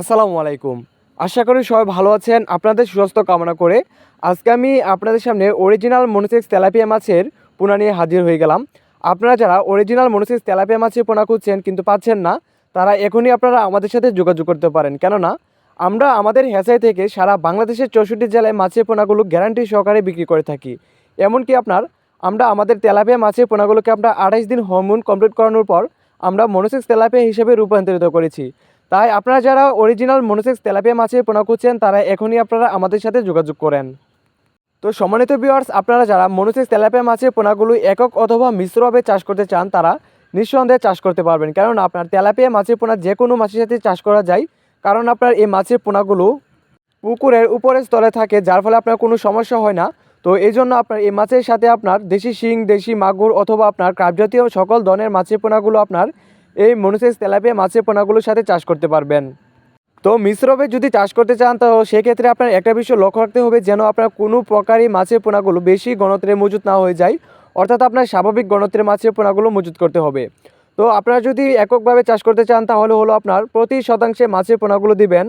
আসসালামু আলাইকুম। আশা করি সবাই ভালো আছেন। আপনাদের সুস্বাস্থ্য কামনা করে আজকে আমি আপনাদের সামনে অরিজিনাল মনোসেক্স তেলাপিয়া মাছের পোনা নিয়ে হাজির হয়ে গেলাম। আপনারা যারা অরিজিনাল মনোসেক্স তেলাপিয়া মাছের পোনা খুঁজছেন কিন্তু পাচ্ছেন না, তারা এখনই আপনারা আমাদের সাথে যোগাযোগ করতে পারেন। কেননা, আমরা আমাদের হেসাই থেকে সারা বাংলাদেশের চৌষট্টি জেলায় মাছের পোনাগুলো গ্যারান্টি সহকারে বিক্রি করে থাকি। এমনকি আপনার, আমরা আমাদের তেলাপিয়া মাছের পোনাগুলোকে আমরা আঠাইশ দিন হরমোন কমপ্লিট করানোর পর আমরা মনোসেক্স তেলাপিয়া হিসেবে রূপান্তরিত করেছি। তাই আপনারা যারা অরিজিনাল মনোসেক্স তেলাপিয়া মাছের পোনা খুঁজছেন, তারা এখনই আপনারা আমাদের সাথে যোগাযোগ করেন। তো সম্মানিত ভিউয়ার্স আপনারা যারা মনোসেক্স তেলাপিয়া মাছের পোনাগুলো একক অথবা মিশ্রভাবে চাষ করতে চান, তারা নিঃসন্দেহে চাষ করতে পারবেন। কারণ আপনার তেলাপিয়া মাছের পোনা যে কোনো মাছের সাথে চাষ করা যায়, কারণ আপনার এই মাছের পোনাগুলো পুকুরের উপরের স্তরে থাকে, যার ফলে আপনার কোনো সমস্যা হয় না। তো এই জন্য আপনার এই মাছের সাথে আপনার দেশি শিং, দেশি মাগুর অথবা আপনার ক্রাব জাতীয় সকল ধরনের মাছের পোনাগুলো আপনার এই মনুসেক্স তেলাপিয়া মাছের পোনাগুলোর সাথে চাষ করতে পারবেন। তো মিশ্রভাবে যদি চাষ করতে চান, তো সেক্ষেত্রে আপনার একটা বিষয় লক্ষ্য রাখতে হবে যেন আপনার কোনো প্রকারই মাছের পোনাগুলো বেশি গণত্রে মজুত না হয়ে যায়। অর্থাৎ আপনার স্বাভাবিক গণত্রে মাছের পোনাগুলো মজুত করতে হবে। তো আপনারা যদি এককভাবে চাষ করতে চান, তাহলে হলো আপনার প্রতি শতাংশে মাছের পোনাগুলো দিবেন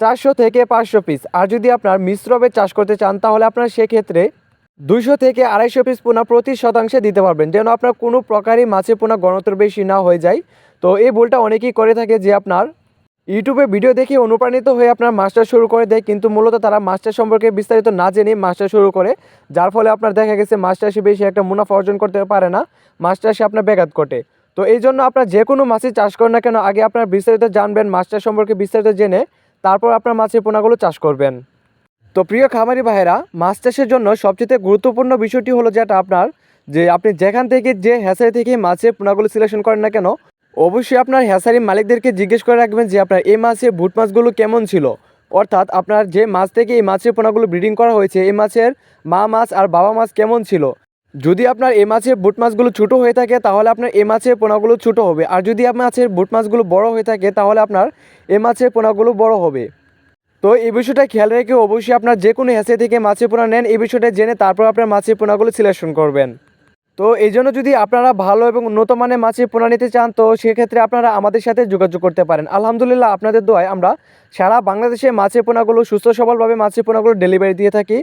চারশো থেকে পাঁচশো পিস আর যদি আপনার মিশ্রভাবে চাষ করতে চান, তাহলে আপনার সেক্ষেত্রে দুইশো থেকে আড়াইশো পিস পোনা প্রতি শতাংশে দিতে পারবেন। যেন আপনার কোনো প্রকারই মাছের পোনা গণত্র বেশি না হয়ে যায়। তো এই ভুলটা অনেকেই করে থাকে যে আপনার ইউটিউবে ভিডিও দেখে অনুপ্রাণিত হয়ে আপনার মাস্টার শুরু করে দেয়, কিন্তু মূলত তারা মাস্টার সম্পর্কে বিস্তারিত না জেনে মাস্টার শুরু করে। যার ফলে আপনার দেখা গেছে মাস্টারসে বেশি একটা মুনাফা অর্জন করতে পারে না মাস্টারসে আপনার ব্যাঘাত ঘটে। তো এই জন্য আপনার যে কোনো মাছের চাষ করেন না কেন, আগে আপনার বিস্তারিত জানবেন মাস্টার সম্পর্কে বিস্তারিত জেনে, তারপর আপনার মাছের পোনাগুলো চাষ করবেন। তো প্রিয় খামারি ভাইয়েরা, মাছ চাষের জন্য সবচেয়ে গুরুত্বপূর্ণ বিষয়টি হলো যেটা আপনার, যে আপনি যেখান থেকে যে হ্যাসারি থেকে মাছের পোনাগুলো সিলেকশন করেন না কেন, অবশ্যই আপনার হ্যাসারি মালিকদেরকে জিজ্ঞেস করে রাখবেন যে আপনার এই মাছে ভুট মাছগুলো কেমন ছিল। অর্থাৎ আপনার যে মাছ থেকে এই মাছের পোনাগুলো ব্রিডিং করা হয়েছে, এই মাছের মা মাছ আর বাবা মাছ কেমন ছিল। যদি আপনার এ মাছের বুট মাছগুলো ছোটো হয়ে থাকে, তাহলে আপনার এ মাছের পোনাগুলো ছোটো হবে। আর যদি আপনার মাছের বুট মাছগুলো বড় হয়ে থাকে, তাহলে আপনার এ মাছের পোনাগুলো বড় হবে। তো এই বিষয়টা খেয়াল রেখে অবশ্যই আপনার যে কোনো এসে থেকে মাছের পোনা নেন, এই বিষয়টা জেনে তারপর আপনার মাছের পোনাগুলো সিলেকশন করবেন। তো এই জন্য যদি আপনারা ভালো এবং উন্নত মানের মাছের পোনা নিতে চান, তো সেক্ষেত্রে আপনারা আমাদের সাথে যোগাযোগ করতে পারেন। আলহামদুলিল্লাহ আপনাদের দোয়ায় আমরা সারা বাংলাদেশে মাছের পোনাগুলো সুস্থ সবলভাবে মাছের পোনাগুলো ডেলিভারি দিয়ে থাকি।